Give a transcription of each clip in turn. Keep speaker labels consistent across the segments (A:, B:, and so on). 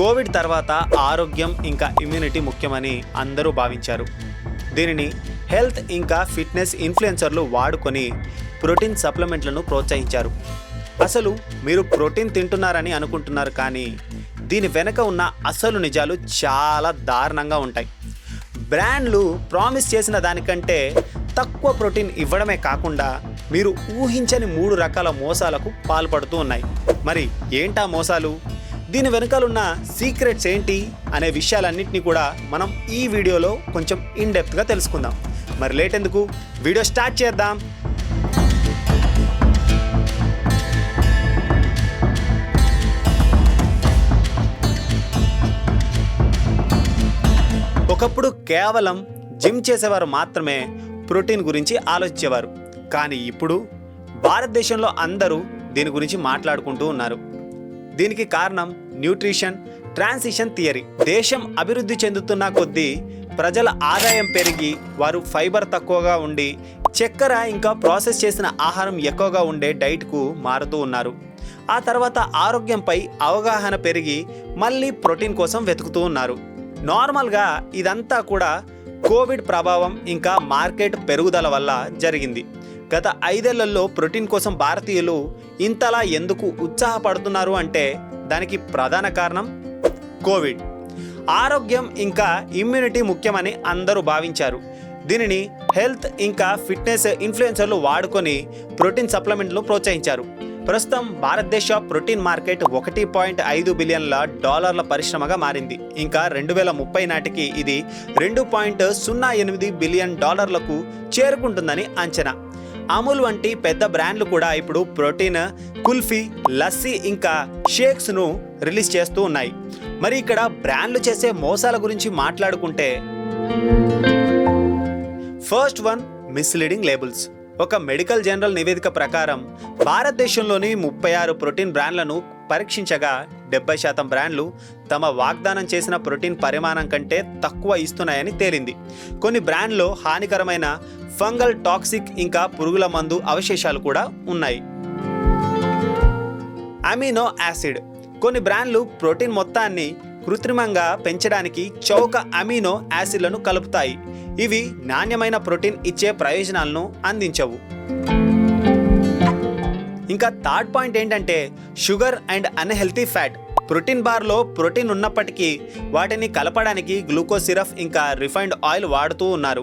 A: Covid తర్వాత ఆరోగ్యం ఇంకా ఇమ్యూనిటీ ముఖ్యమని అందరూ భావించారు. దీనిని హెల్త్ ఇంకా ఫిట్నెస్ ఇన్ఫ్లుయెన్సర్లు వాడుకొని ప్రోటీన్ సప్లిమెంట్లను ప్రోత్సహించారు. అసలు మీరు ప్రోటీన్ తింటున్నారని అనుకుంటున్నారు కానీ దీని వెనక ఉన్న అసలు నిజాలు చాలా దారుణంగా ఉంటాయి. బ్రాండ్లు ప్రామిస్ చేసిన దానికంటే తక్కువ ప్రోటీన్ ఇవ్వడమే కాకుండా మీరు ఊహించని మూడు రకాల మోసాలకు పాల్పడుతూ ఉన్నాయి. మరి ఏంటా మోసాలు? దీని వెనకాలన్న సీక్రెట్స్ ఏంటి అనే విషయాలన్నింటినీ కూడా మనం ఈ వీడియోలో కొంచెం ఇన్ డెప్త్గా తెలుసుకుందాం. మరి లేట్ ఎందుకు? వీడియో స్టార్ట్ చేద్దాం. ఒకప్పుడు కేవలం జిమ్ చేసేవారు మాత్రమే ప్రోటీన్ గురించి ఆలోచించేవారు. కానీ ఇప్పుడు భారతదేశంలో అందరూ దీని గురించి మాట్లాడుకుంటూ ఉన్నారు. దీనికి కారణం న్యూట్రిషన్ ట్రాన్సిషన్ థియరీ. దేశం అభివృద్ధి చెందుతున్న కొద్దీ ప్రజల ఆదాయం పెరిగి వారు ఫైబర్ తక్కువగా ఉండి చక్కెర ఇంకా ప్రాసెస్ చేసిన ఆహారం ఎక్కువగా ఉండే డైట్కు మారుతూ ఉన్నారు. ఆ తర్వాత ఆరోగ్యంపై అవగాహన పెరిగి మళ్ళీ ప్రోటీన్ కోసం వెతుకుతూ ఉన్నారు. నార్మల్గా ఇదంతా కూడా కోవిడ్ ప్రభావం ఇంకా మార్కెట్ పెరుగుదల వల్ల జరిగింది. గత ఐదేళ్ళలో ప్రోటీన్ కోసం భారతీయులు ఇంతలా ఎందుకు ఉత్సాహపడుతున్నారు అంటే దానికి ప్రధాన కారణం కోవిడ్. ఆరోగ్యం ఇంకా ఇమ్యూనిటీ ముఖ్యమని అందరూ భావించారు. దీనిని హెల్త్ ఇంకా ఫిట్నెస్ ఇన్ఫ్లుయెన్సర్లు వాడుకొని ప్రోటీన్ సప్లిమెంట్లు ప్రోత్సహించారు. ప్రస్తుతం భారతదేశ ప్రోటీన్ మార్కెట్ ఒకటి పాయింట్ ఐదు బిలియన్ల డాలర్ల పరిశ్రమగా మారింది. ఇంకా రెండు వేల ముప్పై నాటికి ఇది రెండు పాయింట్ సున్నా ఎనిమిది బిలియన్ డాలర్లకు చేరుకుంటుందని అంచనా. అమూల్ వంటి పెద్ద బ్రాండ్లు కూడా ఇప్పుడు ప్రోటీన్ కుల్ఫీ లస్సీ ఇంకా షేక్స్ను రిలీజ్ చేస్తూ ఉన్నాయి. మరి ఇక్కడ బ్రాండ్లు చేసే మోసాల గురించి మాట్లాడుకుంటే ఫస్ట్ వన్ మిస్లీడింగ్ లేబుల్స్. ఒక మెడికల్ జనరల్ నివేదిక ప్రకారం భారతదేశంలోని ముప్పై ఆరు ప్రోటీన్ బ్రాండ్లను పరీక్షించగా డెబ్బై శాతం బ్రాండ్లు తమ వాగ్దానం చేసిన ప్రోటీన్ పరిమాణం కంటే తక్కువ ఇస్తున్నాయని తేలింది. కొన్ని బ్రాండ్లో హానికరమైన ఫంగల్ టాక్సిక్ ఇంకా పురుగుల మందు అవశేషాలు కూడా ఉన్నాయి. Amino acid. కొన్ని బ్రాండ్లు ప్రోటీన్ మొత్తాన్ని కృత్రిమంగా పెంచడానికి చౌక అమినో యాసిడ్లను కలుపుతాయి. ఇవి నాణ్యమైన ప్రోటీన్ ఇచ్చే ప్రయోజనాలను అందించవు. ఇంకా థర్డ్ పాయింట్ ఏంటంటే sugar and unhealthy fat. Protein బార్లో ప్రోటీన్ ఉన్నప్పటికీ వాటిని కలపడానికి గ్లూకోజ్ సిరప్ ఇంకా రిఫైన్డ్ ఆయిల్ వాడుతూ ఉన్నారు.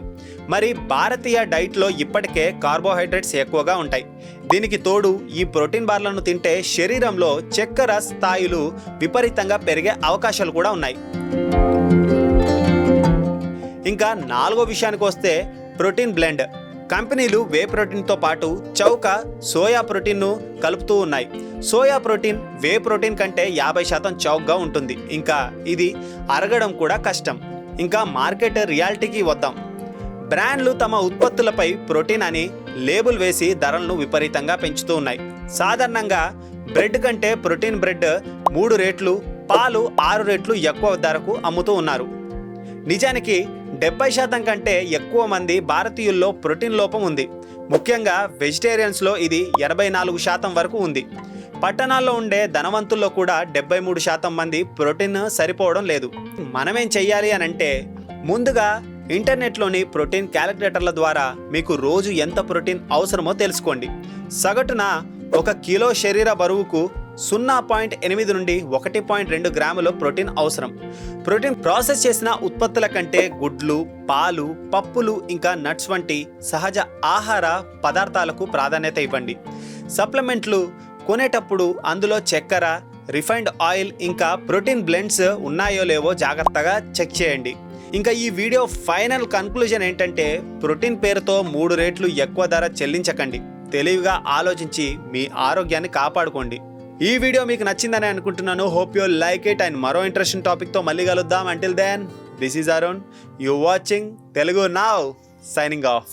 A: మరి భారతీయ డైట్లో ఇప్పటికే కార్బోహైడ్రేట్స్ ఎక్కువగా ఉంటాయి. దీనికి తోడు ఈ ప్రోటీన్ బార్లను తింటే శరీరంలో చక్కెర స్థాయిలు విపరీతంగా పెరిగే అవకాశాలు కూడా ఉన్నాయి. ఇంకా నాలుగో విషయానికి వస్తే ప్రోటీన్ బ్లెండ్. కంపెనీలు వే ప్రోటీన్తో పాటు చౌక సోయా ప్రోటీన్ను కలుపుతూ ఉన్నాయి. సోయా ప్రోటీన్ వే ప్రోటీన్ కంటే యాభై శాతం చౌక్గా ఉంటుంది. ఇంకా ఇది అరగడం కూడా కష్టం. ఇంకా మార్కెట్ రియాలిటీకి వద్దాం. బ్రాండ్లు తమ ఉత్పత్తులపై ప్రోటీన్ అని లేబుల్ వేసి ధరలను విపరీతంగా పెంచుతూ ఉన్నాయి. సాధారణంగా బ్రెడ్ కంటే ప్రోటీన్ బ్రెడ్ మూడు రేట్లు పాలు ఆరు రేట్లు ఎక్కువ ధరకు అమ్ముతూ ఉన్నారు. నిజానికి డెబ్బై శాతం కంటే ఎక్కువ మంది భారతీయుల్లో ప్రోటీన్ లోపం ఉంది. ముఖ్యంగా వెజిటేరియన్స్లో ఇది ఎనభై నాలుగు శాతం వరకు ఉంది. పట్టణాల్లో ఉండే ధనవంతుల్లో కూడా డెబ్బై మూడు శాతం మంది ప్రోటీన్ సరిపోవడం లేదు. మనమేం చెయ్యాలి అని అంటే ముందుగా ఇంటర్నెట్లోని ప్రోటీన్ క్యాలిక్యులేటర్ల ద్వారా మీకు రోజు ఎంత ప్రోటీన్ అవసరమో తెలుసుకోండి. సగటున ఒక కిలో శరీర బరువుకు సున్నా పాయింట్ ఎనిమిది నుండి ఒకటి పాయింట్ రెండు గ్రాముల ప్రోటీన్ అవసరం. ప్రోటీన్ ప్రాసెస్ చేసిన ఉత్పత్తుల కంటే గుడ్లు పాలు పప్పులు ఇంకా నట్స్ వంటి సహజ ఆహార పదార్థాలకు ప్రాధాన్యత ఇవ్వండి. సప్లిమెంట్లు కొనేటప్పుడు అందులో చక్కెర రిఫైన్డ్ ఆయిల్ ఇంకా ప్రోటీన్ బ్లెండ్స్ ఉన్నాయో లేవో జాగ్రత్తగా చెక్ చేయండి. ఇంకా ఈ వీడియో ఫైనల్ కన్క్లూజన్ ఏంటంటే ప్రోటీన్ పేరుతో మూడు రేట్లు ఎక్కువ ధర చెల్లించకండి. తెలివిగా ఆలోచించి మీ ఆరోగ్యాన్ని కాపాడుకోండి. ఈ వీడియో మీకు నచ్చిందని అనుకుంటున్నాను. Hope you like it and మరో ఇంట్రెస్టింగ్ టాపిక్తో మళ్ళీ కలుద్దాం. Until then this is Arun you watching Telugu now signing off